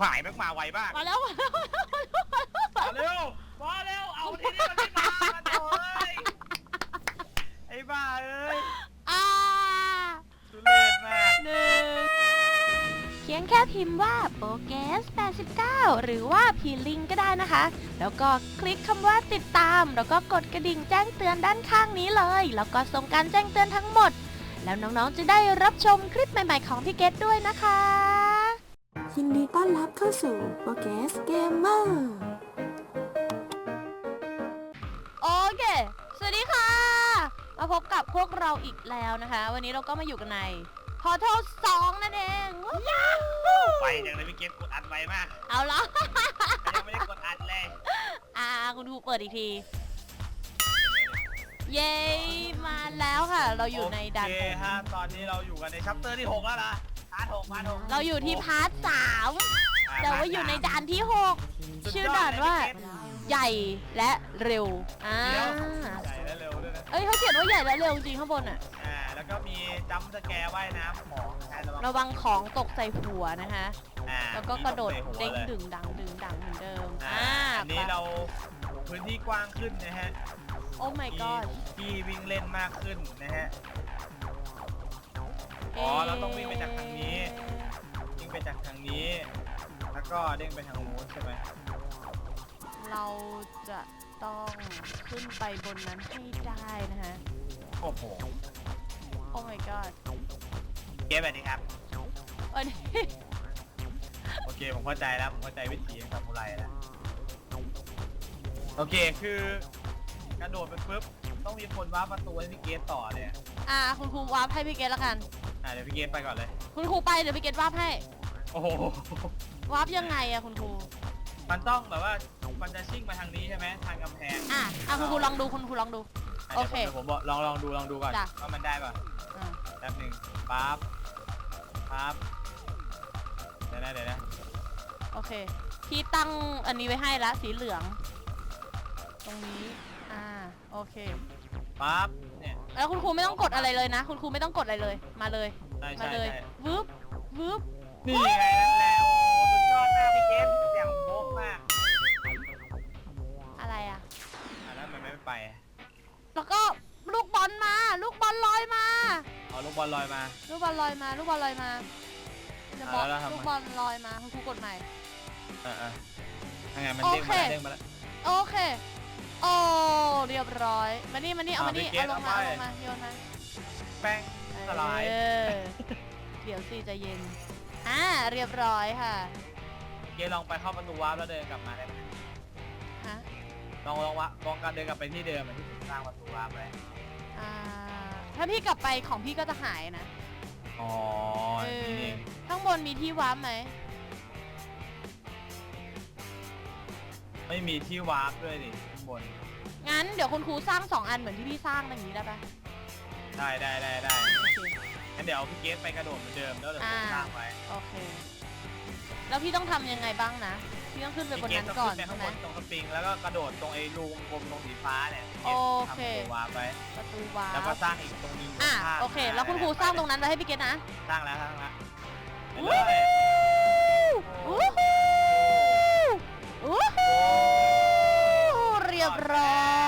ผายแม่งมาไวมากมาแล้วมาแล้วมาเร็วมาเร็วเอาทีนี้มันไม่มาโถ่เอ้ยไอ้บ้าเอ้ยอ่าทุเรศมากหนึ่งเพียงแค่พิมพ์ว่าโปเกส89 หรือว่าพีลิงก็ได้นะคะ แล้วก็คลิกคำว่าติดตาม แล้วก็กดกระดิ่งแจ้งเตือนด้านข้างนี้เลย แล้วก็ส่งการแจ้งเตือนทั้งหมด แล้วน้องๆจะได้รับชมคลิปใหม่ ๆ ของพี่เกดด้วยนะคะ ยินดีต้อนรับเข้าสู่โปรเกสเกมเมอร์โอเค สวัสดีค่ะ มาพบกับพวกเราอีกแล้วนะคะ วันนี้เราก็มาอยู่กันใน Portal 2นั่นเองว้าวไปจังเลยพี่เกตกดอัดไวมากเอาละยังไม่ได้กดอัดเลย อ่า คุณครูเปิดอีกที เย้มาแล้วค่ะ เราอยู่ในดันโอเคฮะตอนนี้เราอยู่กันในชัปเตอร์ที่หกแล้วนะพาร์ทหกพาร์ทหกเราอยู่ที่พาร์ทสามอะแต่ว่าอยู่ในด่านที่หกสุชื่ยอดด่านเลยว่าพี่เกตใหญ่และเร็วอ่าเดี๋ยวใหญ่และเร็วด้วยนะเอ้ยเขาเขียนว่าใหญ่และเร็วจริงข้างบนอะอ่าแล้วก็มีจัมป์สแกร์ว่ายน้ำของใครระวังระวังของตกใส่หัวนะคะ อ่าแล้วก็กระโดดมีตกใส่เด้งหัวลยดึงดังดึงดังเหมือนเดิมอ่าอ่าอันนี้เราพื้นที่กว้างขึ้นนะฮะ โอ้ my มี god ที่วิ่งเล่นมากขึ้นนะฮะ อ๋อ เราต้องวิ่งไปจากทางนี้วิ่งไป จากทางนี้ แล้วก็เด้งไปทางนู้นใช่ไหมเราจะต้องขึ้นไปบนนั้นให้ได้นะฮะ โอ้โห โอ้ my god เกมแบบนี้ครับอันนี้ โอเค ผมเข้าใจแล้ว ผมเข้าใจวิธีของซามูไรแล้ว โอเค คือกระโดดไปปุ๊บ ต้องมีคนว้าร์ปประตูให้พี่เกตต่อเนี่ยอ่า คุณครูวาร์ปให้พี่เกดแล้วกัน อ่าเดี๋ยวพี่เกตไปก่อนเลย คุณครูไปเดี๋ยวพี่เกดวาร์ปให้ โอ้โห วาร์ปยังไงอะคุณครู มันต้องแบบว่า มันจะชิ่งมาทางนี้ใช่ไหมทางกำแพงอะอะคุณครูลองดูคุณครูลองดูะโอเคดี๋ยวผมดี๋ยวผมบอกลองลองดูลองดูก่อนจ้ะ ว่ามันได้ป่ะอ่าแป๊บหนึ่งปั๊บปั๊บเดี๋ยวนะเดี๋ยวนะโอเค พี่ตั้งอันนี้ไว้ให้ละสีเหลือง ตรงนี้ อ่า โอเค ปั๊บเนี่ย แล้วคุณครูไม่ต้องกดอะไรเลยนะ คุณครูไม่ต้องกดอะไรเลย มาเลย ใช่มาใช่เลยใช่ วืบวืบ นี่ไงนั่นแหละโอ้สุดยอดมากพี่เกมเสียงโบ๊กมากอะไรอะอะแล้วมันไม่ไป แล้วก็ลูกบอลมา ลูกบอลลอยมา เอาลูกบอลลอยมา ลูกบอลลอยมา ลูกบอลลอยมาเดี๋ยวบอลอ่าแล้วทำไง ลูกบอลลอยมาคุณครูกดใหม่เออเออยังไงมันเด้งมาแล้วโอเคเด้งมาแล้ว โอเค โอ้เรียบร้อย มานี่มานี่เอามาอ่านี่พี่เกเอาดลงมาเอาเอาไป ลงมาโยนมาแป้งสลาย เออเดี๋ยวสิใจะเย็น อ่าเรียบร้อยค่ะเกลองไปเข้าประตูวาร์ปแล้วเดินกลับมาได้ไหมฮะลองลองวะลองการเดินกลับไปที่เดิมอะที่ผมสร้างประตูวาร์ปไว้อ่าถ้าพี่กลับไปของพี่ก็จะหายนะอ๋อเอนี่อเองข้างบนมีที่วาร์ปไหมไม่มีที่วาร์ปด้วยดิข้างบนงั้นเดี๋ยวคุณครูสร้างสองอันเหมือนที่พี่สร้างอย่างนี้ได้ปะได้ได้ได้ได้โอเค งั้นเดี๋ยวพี่เกสไปกระโดดเหมือนเดิมแล้วเดี๋ยวผมอ่าสร้างไว้โอเค แล้วพี่ต้องทำยังไงบ้างนะ พี่ต้องขึ้นไปบนพี่เกนั้สนต้องก่อนขึ้นไปใช่ข้างไหมบนตรงสปริงแล้วก็กระโดดตรงไอ้รูวงกลมตรงสีฟ้าเนี่ยพี่เกสโอทำเคประตูวาร์ปไว้ประตูวาร์แล้วก็ปสร้างอีกตรงนึงอะข้างๆโอเค แล้วคุณครูสร้างตรงนั้นไว้ให้พี่เกดนะสร้างแล้วสร้างแล้วไปวู้เลยฮู้วู้ฮู้วู้ฮู้เรียบร้อ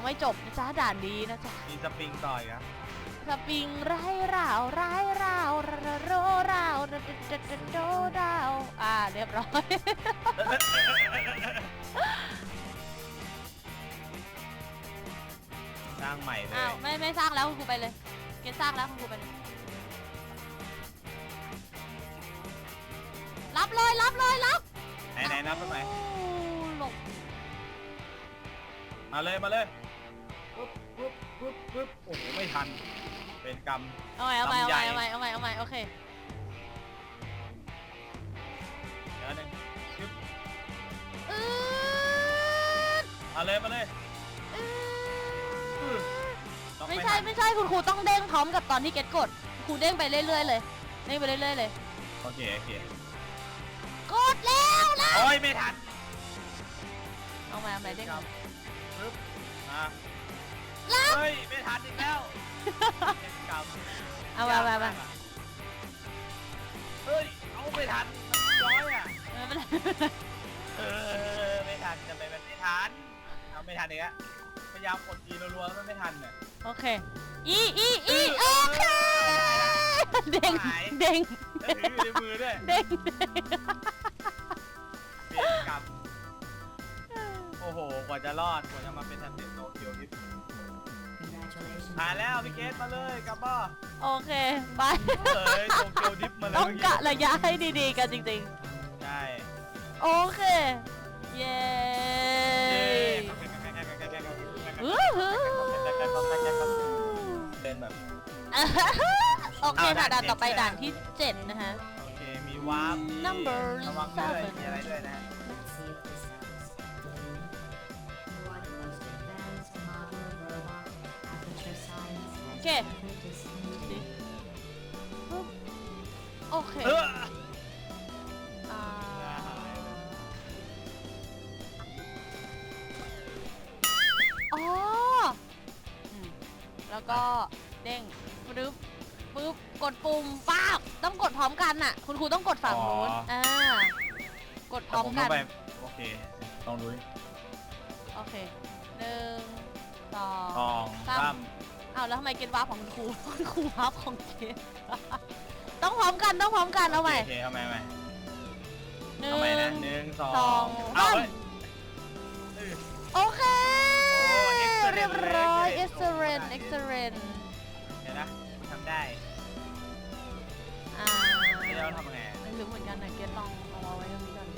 ยังไม่จบนะจ๊ะด่านนี้นะจ๊ะมีสปริงต่อยครับสปริงไร้ราวไร้ราวระระโรราวระระระระโดดาวอ่าเรียบร้อยสร้างใหม่เลอ้าวยไม่ไม่สร้างแล้วคุณครูไปเลยเกณฑ์สร้างแล้วคุณครูไปเลยรับเลยรับเลยรับไหนไหนนับไปไหมโอ้หลบมาเลยมาเลย ปึ๊บปึ๊บปึ๊บปึ๊บโอ้โหไม่ทัน เป็นกรรม เอาใหม่เอาใหม่เอาใหม่เอาใหม่เอาใหม่เอาใหม่โอเค เดี๋ยวหนึงปึ๊บอืดมาเลยมาเลยอือืดดต้องไม่ไม่ใช่ทันไม่ใช่คุณครูต้องเด้งพร้อมกับตอนที่เก็ตกดครูเด้งไปเรื่อยๆเลยเด้งไปเรื่อยๆเลยโอเคโอเคกดแล้วนะโอ้ยไม่ทันเอาใหม่เอาใหม่เด้งคใหรัม่บปึ๊บมารับเฮ้ย ไม่ทันอีกแล้วเป็นกรรมอเอามามามาเฮ้ย เอาไม่ทันร้อยอะเออไม่เป็นไรเออ ไม่ทันจะไปมันไม่ทัน เอาไม่ทันอีกอะพยายามกดจีรัวๆแล้วมันไม่ทันเนี่ย โอเค อีอีอีโอเคเด้งหาย เด้งเอ้ยอยู่ในมือด้วยเด้งเบียดกลับ โอ้โห กว่าจะรอด กว่าจะมาเป็นแชมเปี้ยนโตเกียวทิ ปผ่านแล้วพี่เกตมาเลยกลับบ้าโอเคบายเอ้ยโตเกียวดิฟมาเลยต้องเมื่กะกี้ระยะให้ดีๆกันจริงใช่ๆ โอเค เย้เย้อื้อหือเดินแบบ โอเคเอาค่ะด่าด่านนเจ็ดต่อไปใช่ไหมด่านที่เจ็ดนะคะ โอเค มีวาร์ปมี Number ระวังด้วย seven มีอะไรด้วยนะโอ เคปึ๊บโอเคเอออ่าอ๋ออืมแล้วก็เด้งปึ๊บปึ๊บ กดปุ่มป้าบต้องกดพร้อมกันน่ะ คุณครูต้องกดฝั่งนู้น อ่า กดพร้อมผมกัเข้านไปโอเคลองดูดิโอเคหนึ่งสองทองสามตั้ มอ้าวแล้วทำไมเกณฑ์วาร์ปของคุณครูคุณครูวาร์ปของเกณฑ์ต้องพร้อมกันต้องพร้อมกันเอาใหม่โอเคเอาใหม่เอาใหม่หนึ่เอาใหม่นะงหนึ่งสองสองเอาสามเฮ้ยเออโอเค โอ้ excellent เรียบร้อย เลยเอ็กซ์เรนโอ้เอ็กซ์เรนเดี๋ยวนะทำได้อ่าไม่ได้แล้วทำไงไม่รู้เหมือนกันนะเกณฑ์ลองเอาไว้ตรงนี้ก่อน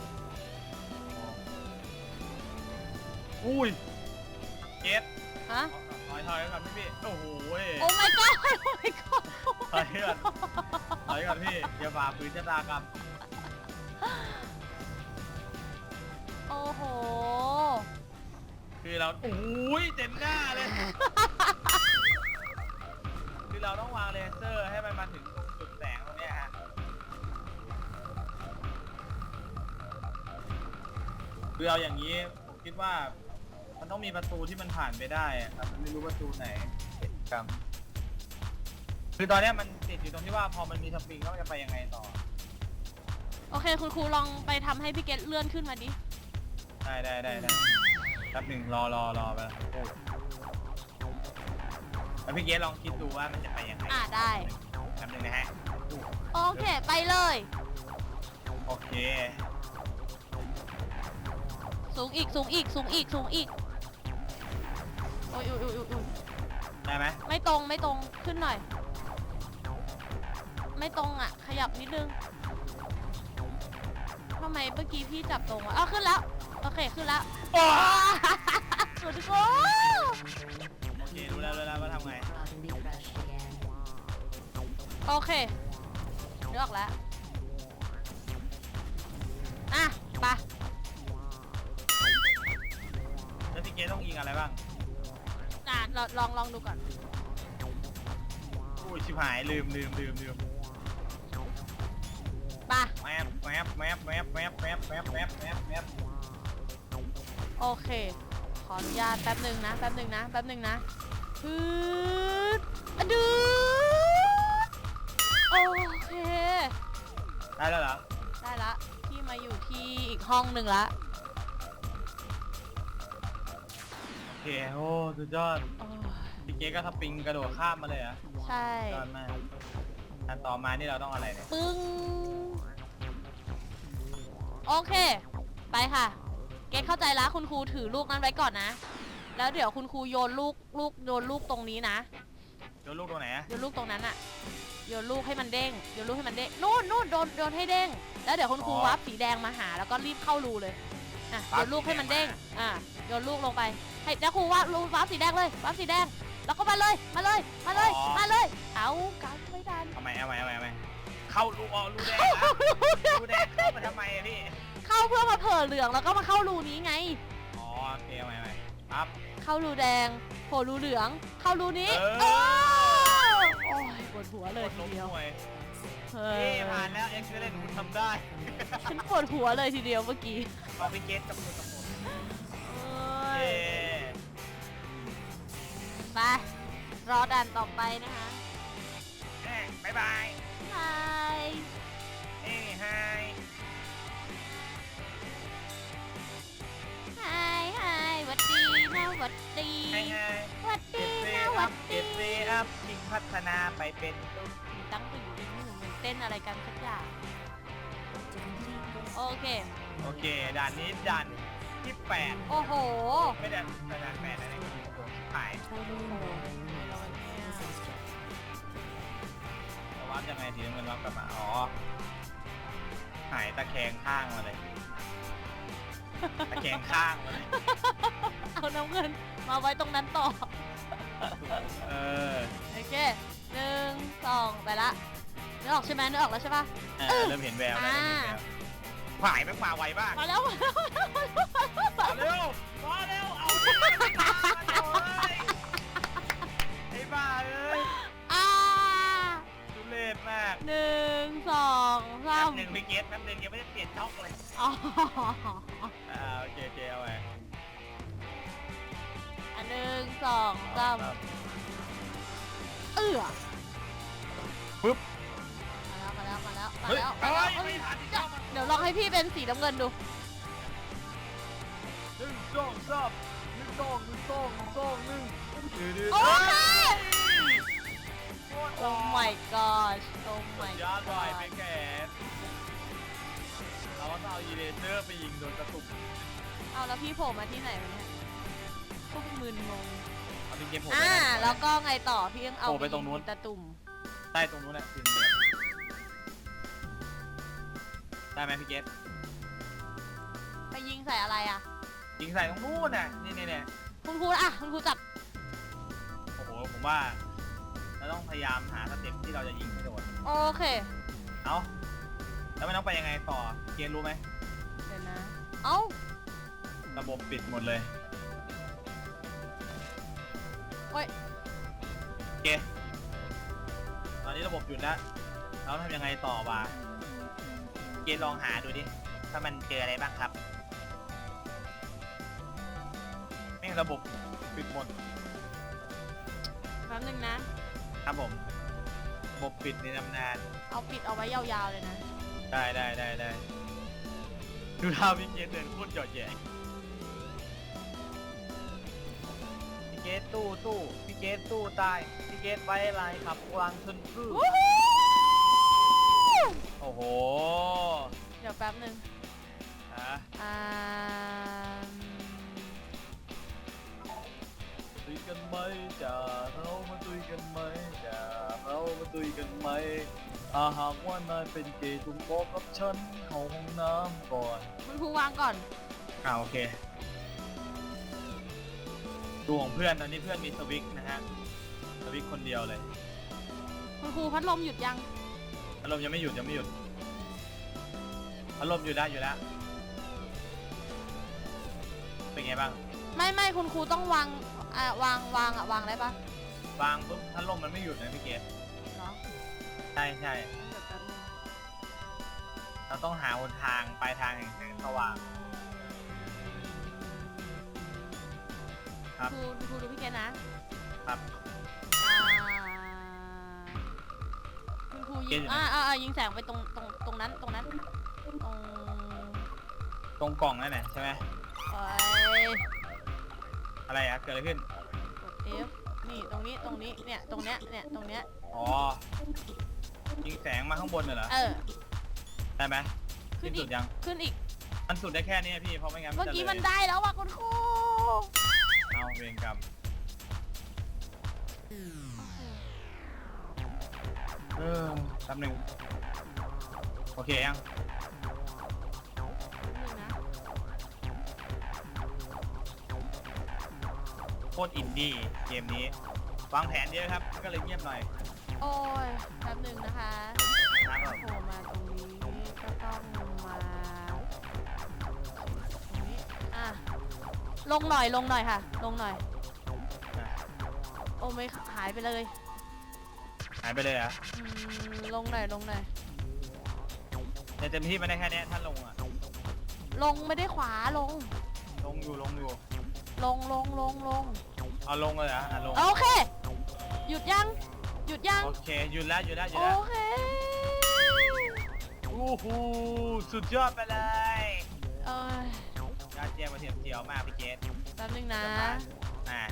อุ้ยเก็ตฮะ ถอยถอยก่อนพี่พี่โอ้โหยโอ้ my god โอ้ my god ถอยก่อนถอยก่อนพี่อย่าฝ่าฝืนชะตากรรมโอ้โห คือเราโอ้ยเต็มหน้าเลย คือเราต้องวางเลเซอร์ให้มันมาถึงตรงจุดแสงตรงเนี้ยฮะคือเอาอย่างนี้ผมคิดว่า มันต้องมีประตูที่มันผ่านไปได้อะแต่มันไม่รู้ประตูไหนกรรมคือตอนเนี้ยมันติดอยู่ตรงที่ว่าพอมันมีสปริงแล้วมันจะไปยังไงต่อ โอเค คุณครูลองไปทำให้พี่เกดเลื่อนขึ้นมาดิ ได้ได้ได้ได้แป๊บหนึ่งรอรอรอไปโอ้แล้วพี่เกสลองคิดดูว่ามันจะไปยังไงอ่าได้ แป๊บหนึงนะฮะ โอเค ไปเลย โอเค สูงอีกสูงอีกสูงอีกสูงอีก โอ้ยอุ้ยอุ้ยอุ้ยอุ้ยได้ไหมไม่ตรงไม่ตรงขึ้นหน่อย ไม่ตรงอะ ขยับนิดนึงทำไมเมื่อกี้พี่จับตรงอะอ้าวขึ้นแล้ว โอเคขึ้นแล้วว้าสุดโกโอเครู้แล้วรู้แล้วว่าทำไง โอเคเลือกแล้ว อะลองลองลองดูก่อนอุ้ยชิบหายลืมลืมลืมลืมไปแมปแมปแมปแมปแมปแมปแมปแมปแมปแมปโอเค ขออนุญาตแป๊บหนึ่งนะ แป๊บหนึ่งนะ แป๊บหนึ่งนะพืดอะดูดโอเค ได้แล้วเหรอ ได้ละ พี่มาอยู่ที่อีกห้องหนึ่งละ เคโอ้สุดยอดโอ้ยพี่เกสก็สปริงกระโดดข้ามมาเลยเหรอะใช่ ยอดมากอันต่อมานี่เราต้องอะไรเนี่ยปึ้ง โอเค ไปค่ะ เกดเข้าใจแล้วคุณครูถือลูกนั้นไว้ก่อนนะ แล้วเดี๋ยวคุณครูโยนลูกลูกโยนลูกตรงนี้นะโยนลูกตรงไหนอะโยนลูกตรงนั้นอะโยนลูกให้มันเด้งโยนลูกให้มันเด้งนู่นนู่นโดนโยนให้เด้ง แล้วเดี๋ยวคุณครูวับสีแดงมาหา แล้วก็รีบเข้ารูเลยอะโยนลูกให้มันเด้งอะโยนลูกลงไป ให้แล้วครูว่ารูวับสีแดงเลยวับสีแดง แล้วก็มาเลย มาเลย มาเลย มาเลย เอากันไม่ทัน เอาใหม่เอาใหม่เอาใหม่เอาใหม่เข้ารูอ๋อรูแดงนะรูแดงเข้ามาทำไมอะพี่ เข้าเพื่อมาเผ่อเหลืองแล้วก็มาเข้ารูนี้ไง อ๋อโอเคเอาใหม่เอาใหม่ปั๊บ เข้ารูแดงโผล่รูเหลือง เข้ารูนี้เออ โอ้โอ้ยปวดหัวเลยทีเดียวหน่วยเอเอ้อผ่านแล้วเอ็กซ์เลนคุณทำได้ ฉันปวดหัวเลยทีเดียวเมื่อกี้มาพี่เกตกับคุณกับ รอด่านต่อไปนะคะแม่ายบายไฮเอ้ยไฮไฮไฮหวัดดีนะหวัดดีไฮไฮหวัดเก็ดีบเวนะหอัวัพดเก็ดีบเวอัพยิงพัฒนาไปเป็นตุ๊กตั้งตึงตึงหนึ่งเต้นอะไรกันสักอย่างโอเค โอเค ด่านนี้ด่านที่แปดโอ้โห ไม่ได้ด่านแปดนะ แต่ว่ายังไงทีมันรับกลับมา อ๋อ หายตะแคงข้างมาเลย ตะแคงข้างมาเลย เอาน้ำเงินมาไว้ตรงนั้นต่อ เออโอเคหนึ่งสองไปละนึกออกใช่ไหมนึกออกแล้วใช่ปะ เออเริ่มเห็นแววแล้วเริ่มเห็นแววผายแม่งมาไวมากมาแล้วมาแล้วมาเร็วมาเร็วเอาเร็วเอา มากหนึ่งสองสาแป๊มบหนึ่งพี่เกตแป๊บหนึ่งยังไม่ได้เปลี่ยนช่องเลย อ๋ออ่าโอเคโอเคเอาไว้อันหนึ่งสองสามครับเอื้อปึ๊บ มาแล้วมาแล้วมาเฮ้ยแล้วมาเอ้แล้วยเอ้ไม่ยทันที่เข้ามาเดี๋ยวลองให้พี่เป็นสีน้ำเงินดู หนึ่งสองสามหนึ่งสองหนึ่งสองหนึ่งสองหนึ่งโอเค โคตรโอ้ my gosh โอ้ สุ my ดยอดเลย god เป็นแกนเราก็เอายีเลเซอร์ไปยิงโดนกระตุกเอาแล้วพี่โผล่มาที่ไหนวะเนี่ยพวกมึนงงเอาเป็นเกมผมอ่าแล้วก็ไงต่อพี่ยังเอาโผล่ไปตรงนู้น ตะตุ่มใต้ตรงนู้นแหละคือได้ไหมพี่เกตไปยิงใส่อะไรอะยิงใส่ตรงนู้นน่ะนี่นี่เนี่ยคุณครูอะคุณครูจับโอ้โหผมว่า เราต้องพยายามหาสเต็ปที่เราจะยิงให้โดนโอเคเอาแล้วมันต้องไปยังไงต่อเกณฑ์รู้ไหมเดี๋ยวนะ เอ้าระบบปิดหมดเลยโอ้ยโอเคตอนนี้ระบบหยุดแล้วเราทำยังไงต่อวะเกณฑ์ลองหาดูดิถ้ามันเจออะไรบ้างครับไม่งระบบปิดหมด แป๊บนึงนะ ครับผมระบบปิดในตำนานเอาปิดเอาไว้ยาวๆเลยนะ ได้ได้ได้ได้ดูท่าพี่เกตเดินพูดหยอดแยงพี่เกตตู้ตู้พี่เกตตู้ตายพี่เกตไว้อะไรขับกวางชนพืชวู้ฮู้โอ้โหเดี๋ยวแป๊บนึงอะอ่า กันไหมจะเรามาตุยกันไหมจะเรามาตุยกันไหมถ้าหากว่านายเป็นเกย์จงบอกกับฉันเข้าห้องน้ำก่อนคุณครูวางก่อน อ่าโอเคดูของเพื่อนตอนนี้เพื่อนมีสวิกนะฮะสวิกคนเดียวเลยคุณครูพัดลมหยุดยัง อารมณ์ยังไม่หยุดยังไม่หยุดอารมณ์อยู่ได้อยู่แล้วเป็นไงบ้าง ไม่ไม่คุณครูต้องวางอ่าวางวางอะวางได้ปะวางปุ๊บพัดลมมันไม่หยุดนะพี่เกศเหรอใช่ใช่เดี๋ยวแป๊บนึงเราต้องหาหนทางปลายทางแห่งแสงสว่าง ครับ ครูครูดูพี่เกณนะครับ อ่าคุณครูเกยิณฑ์งอยู่ไหน อ่าอ่าอ่ายิงแสงไปตรงตรงตรงนั้นตรงนั้นตรงตรงกล่องนั่นแหละใช่ไหมเอ้ย อะไรอะเกิดอะไรขึ้นกด F นี่ตรงนี้ตรงนี้เนี่ยตรงเนี้ยเนี่ยตรงเนี้ยอ๋อ ยิงแสงมาข้างบนน่ะเหรอ เออ ได้ไหมขึ้ขึ้นนอีสุกดยัง ขึ้นอีก มันสุดได้แค่นี้พี่ เพราะไม่งั้นเมื่อจะกี้ลยมันได้แล้วอะคุณครูเอาเวรกรรมเออแป๊บหนึ่งโอเคยัง โคตรอินดี้เกมนี้ วางแผนเยอะครับ ก็เลยเงียบหน่อยโอ้ยแป๊บหนึ่งนะคะครับผมโผล่มาตรงนี้ก็ต้องมาตรงนี้อะลงหน่อยลงหน่อยค่ะ ลงหน่อย อะโอ้ไม่หายไปเลยหายไปเลยเหรอะอืมลงหน่อยลงหน่อย แต่เต็มที่มันได้แค่เนี้ยถ้าลงอะ ลงไม่ได้ขวาลง ลงอยู่ลงอยู่ ลงลงลงลงเอาลงเลยเหรออะลง โอเค หยุดยัง หยุดยัง โอเคหยุดแล้วหยุดแล้วหยุดโอแล้วเค โอ้โหสุดยอดไปเลยเอ้ยยอดเยี่ยมกระเทียมเจียวมากพี่เกดแป๊บนึงนะ อ่า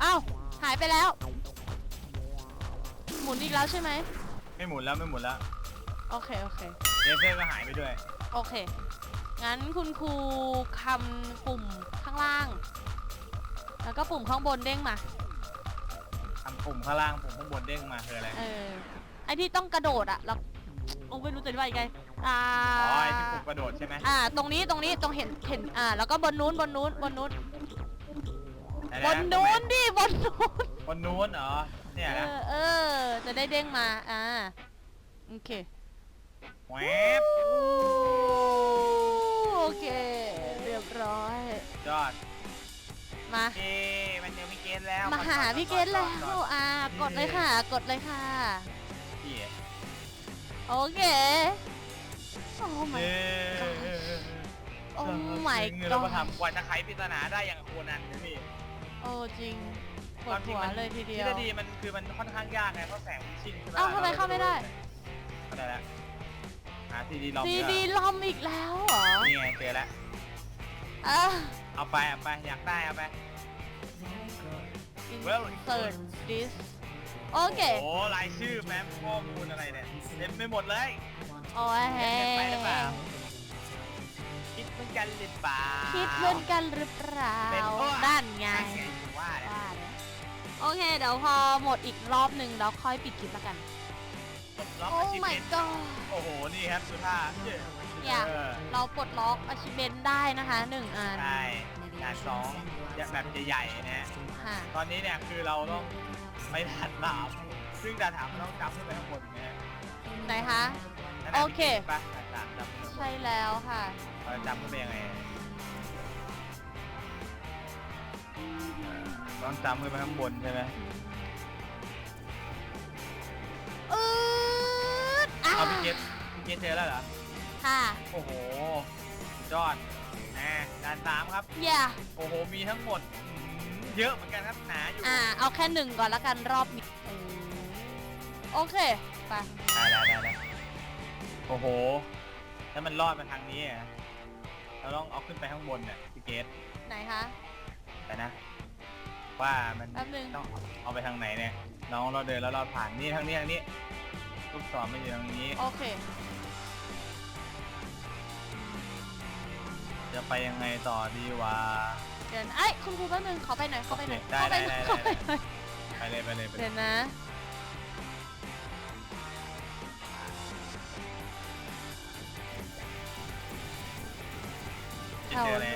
เอ้า หายไปแล้ว หมุนอีกแล้วใช่ไหม ไม่หมุนแล้วไม่หมุนแล้วโอเค โอเค เจเฟ่ก็หายไปด้วย โอเค งั้นคุณครูคำปุ่มข้างล่าง แล้วก็ปุ่มข้างบนเด้งมา ทำปุ่มข้างล่างปุ่มข้างบนเด้งมาคืออะไรเออ ไอที่ต้องกระโดดอะเราโอ้ไม่รู้จะอธิบายยังไงอ่าอ๋อไอ้ที่ปุ่มกระโดดใช่ไหมอ่า ตรงนี้ตรงนี้ตรงเห็นเห็น อ่า แล้วก็บนนู้นบนนู้นบนนู้นไหะบนนู้นดิบนนู้น บนนู้นเหรอเนี่ยเอนะอเออ จะได้เด้งมา อ่า โอเคแวบโอเค เรียบร้อย ยอด มาเอ้มันเจอพี่เกดแล้วมาหาพี่เกดแล้วก่อนอ่ากดเลยค่ะ กดเลยค่ะพี่โอเค โอ้ my เย้โอ้ my เราก็ god ทำกว่าจะไขปริศนาได้อย่างโคนันนะพี่โอ้จริงปคววาดมจริหังวมันเลยทีเดียวทฤษฎีมันคือมันค่อนข้างยากไงเพราะแสงมันชินใช่ไหมเอ้าทำไมเข้าไม่ได้เข้าได้แล้วหาซีดีลองซีเยอะดีลอมอีกแล้วเหรอนี่ไงเจอแล้วอะ เอาไปเอาไปอยากได้เอาไป Well, insert this โอเค โอ้รายชื่อแฟ้มข้อมูลอะไรเนี่ยเต็มไปหมดเลยโอ้ยเก็บไปหรือเปล่าคิดเหมือนกันหรือเปล่าคิดเหมือนกันหรือเปล่าเป็นเพราะด้านไงไงว่าเนี่ยว่าแล้วโอเค เดี๋ยวพอหมดอีกรอบหนึ่งแล้วค่อยปิดคลิปแล้วกัน ปลดล็อกโอ้ อาชีพ my เป็น god โอ้โห นี่ครับสุท่าเย้ เนี่ยเออ เราปลดล็อกอาชิเ e นได้นะคะหนึ่งอันใช่ด่านสองแบบใหญ่ๆนะค่ะ ตอนนี้เนี่ยคือเราต้องไปด่านสามซึ่งด่านสามมันต้องจำขึ้นไปข้างบนนะฮะไหนคะ นั่นโอน่ะเคมีปะด่านสามจำขึ้นไปข้างบนใช่แล้วค่ะ เราจะจำขึ้นไปยังไงต้องจำขึ้นไปข้างบนใช่ไหมอืดอะเอาพี่เกตพี่เกตเจอแล้วเหรอ ค่ะโอ้โหสุดยอดนะด่านสามครับ อย่าโอ้โห มีทั้งหมดอืมเยอะเหมือนกันครับ หนาอยู่อ่า เอาแค่หนึ่งก่อนละกันรอบนี้เออโอเค ไป ได้ได้ได้ได้โอ้โห ถ้ามันรอดมาทางนี้อะเราต้องเอาขึ้นไปข้างบนเนี่ยพี่เกตไหนคะ แต่นะ ว่ามันแป๊บนึง ต้องเอาไปทางไหนเนี่ย น้องเราเดินแล้วเราผ่านนี่ทางนี้ทางนี้ลูกศรมันอยู่ทางนี้ โอเค จะไปยังไงต่อดีวะ เดี๋ยวนะไอ้ยคุณครูแป๊บนึงขอไปหน่อยขอไปหน่อยโอเคได้ขอไปหได้น่อยได้ ขอไปหน่อยไปเลยไปเลยไปเลเดี๋ยยวนะจะเจออะไร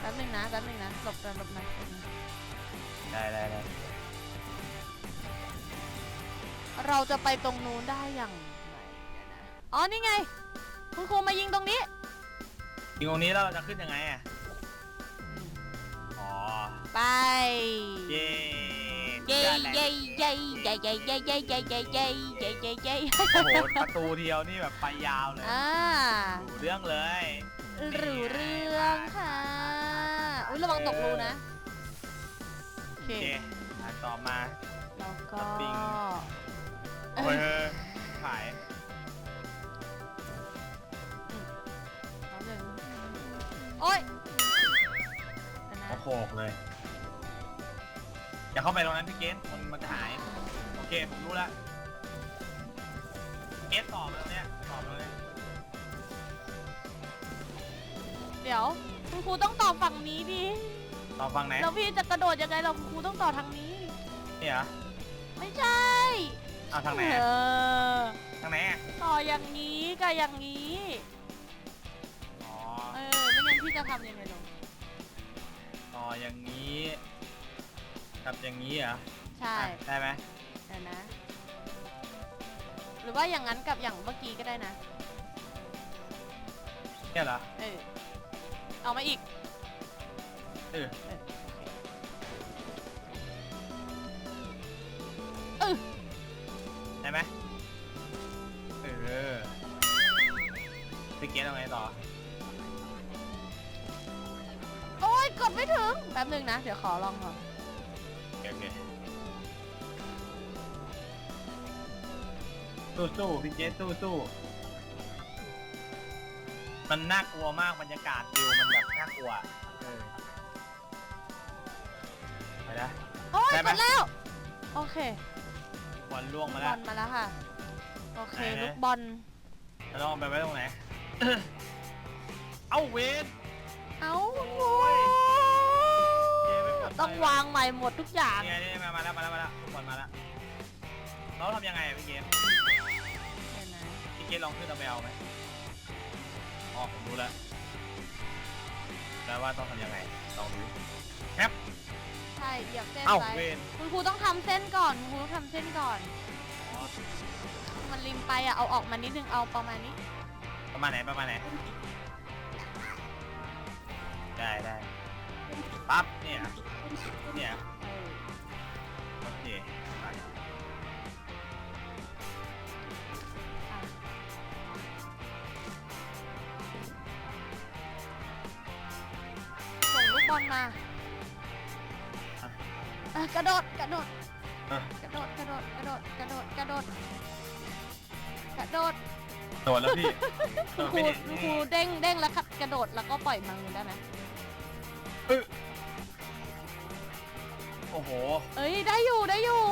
แป๊บนึงนะแป๊บนึงนะหลบกันหลบหน่อยแป๊บนึงได้ได้ได้เราจะไปตรงนู้นได้อย่างไรเนี่ยนะอ๋อนี่ไง คุณครูมายิงตรงนี้ ยิงตรงนี้แล้วเราจะขึ้นยังไงอะอ๋อไป เย้เย้ยอดแหละเย้เย้เย้เย้เย้เย้เย้เย้เย้เย้เย้เย้โอ้โหประตูเดียวนี่แบบไปยาวเลยอ่าดูเรื่องเลยหรูเรื่องค่ะอุ้ยระวังตกรูนะโอเคโอเคอะต่อมาแล้วก็สปริงเอ้โอ้ยยเฮ้ยขาย โอ๊ยเดี๋ยวนะโอ้โหเลย อย่าเข้าไปตรงนั้นพี่เกสมันมันจะหาย โอเค ผมรู้แล้วเกสตอบแล้วเนี่ยตอบเลยเดี๋ยว คุณครูต้องต่อฝั่งนี้ดิตอบฟังไหนแล้วพี่จะกระโดดยังไงเราคุณครูต้องต่อทางนี้ นี่เหรอไม่ใช่เอาทางไหนเออะอทางไหนอะต่ออย่างนี้กับอย่างนี้ พี่จะทำยังไงลงต่ออย่างนี้กับอย่างนี้เหรอใช่อะได้ไหมเดี๋ยวนะ หรือว่าอย่างนั้นกับอย่างเมื่อกี้ก็ได้นะ เนี่ยเหรอเออ เอามาอีก เออเออ ได้ไหมเออพี่เกสเอาไงต่อ ไม่ถึง แป๊บนึงนะ เดี๋ยวขอลองก่อนโอเคสู้ๆพี่เจสสู้สู้ๆมันน่ากลัวมากบรรยากาศวิวมันแบบน่ากลัวไปนะ โอ้ยได้หมดแล้ว โอเค บอลล่วงมาแล้อว ลมาแล้วค่ะ โอเคลูกบอล แล้วอาไปไว้ตรงไหน เอ้าเวน ต้องไปวางใหม่หมดทุกอย่าง นี่ไงนี่มามาแล้วมาแล้วมาแล้วบอลมาแล้วเราทำยังไงอะพี่เกสเดี๋ยวนะพี่เกสลองขึ้นเอาไปเอาไหมอ๋อผมรู้แล้วแปลว่าต้องทำยังไงลองดูแคปใช่เหยียบเส้นเอ้าไว้เวนคุณครูต้องทำเส้นก่อนคุณครูต้องทำเส้นก่อน อ๋อมันริมไปอะเอาออกมานิดนึงเอาประมาณนี้ ประมาณไหนประมาณไหนได้ได้ ปั๊บเนี่ย เนี่ยเออโอเคไปอะส่งลูกบอลมา อะกระโดด กระโดด อะ กระโดด กระโดด กระโดด กระโดด กระโดด กระโดดโดนแล้วพี่โดคุณนครูไม่เห็นคุณครูเด้งเด้งแล้วขัดกระโดดแล้วก็ปล่อยมือได้ไหม โอ้โห เอ้ยได้อยู่ได้อยู่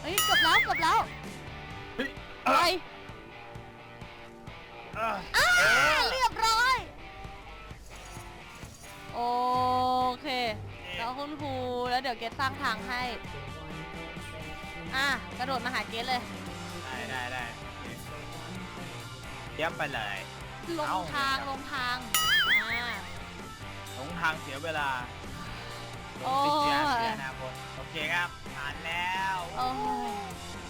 เอ้ยเกือบแล้วเกือบแล้วเฮ้ยไปอะอ่าเรียบร้อย โอเคแล้วคุณครูแล้วเดี๋ยวเกตสร้างทางให้ อะกระโดดมาหาเกตเลยได้ได้ได้โอเคเยี่ยมไปเลย ลงเอ้า ทางลงทางอ่า หลงทางเสียเวลาล โอ้งยติดเสียเสียอนาคตโอเคครับผ่านแล้วโอ้ย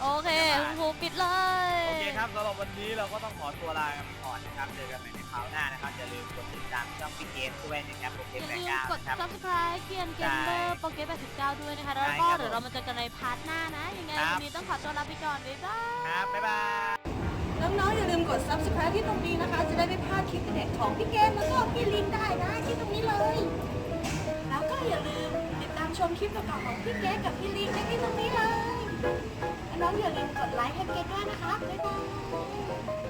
โอเคคุณครูปิดเลย โอเคครับสำหรับวันนี้เราก็ต้องขอตัวลากันไปก่อนนะครับเจอกันใหม่ในคราวหน้านะครับอย่าลืมกดติดตามช่องพี่เกมด้วยนะครับโปรเกอมย่าแบลืงมกาวกด นะครับ subscribe เกียนเกมเมอร์โปรเกม89 ด้วยนะคะ แล้วได้ก็ครับเดี๋ยวเรามาเจอกันในพาร์ทหน้านะ ยังไงครับ วันนี้ต้องขอตัวลาไปก่อน บ๊ายบาย ครับบ๊ายบาย น้องๆอย่าลืมกด subscribe ที่ตรงนี้นะคะ จะได้ไม่พลาดคลิปเด็ดของพี่เกมแล้วก็พี่ลิงได้นะที่ตรงนี้เลย แล้วก็อย่าลืมติดตาม ชมคลิปเก่อๆของพี่เก๊กับพี่ลิงได้ที่ตรงนี้เลยและน้องอย่าลืมกดไลค์ให้เก๊ด้วยนะคะบ๊ายบาย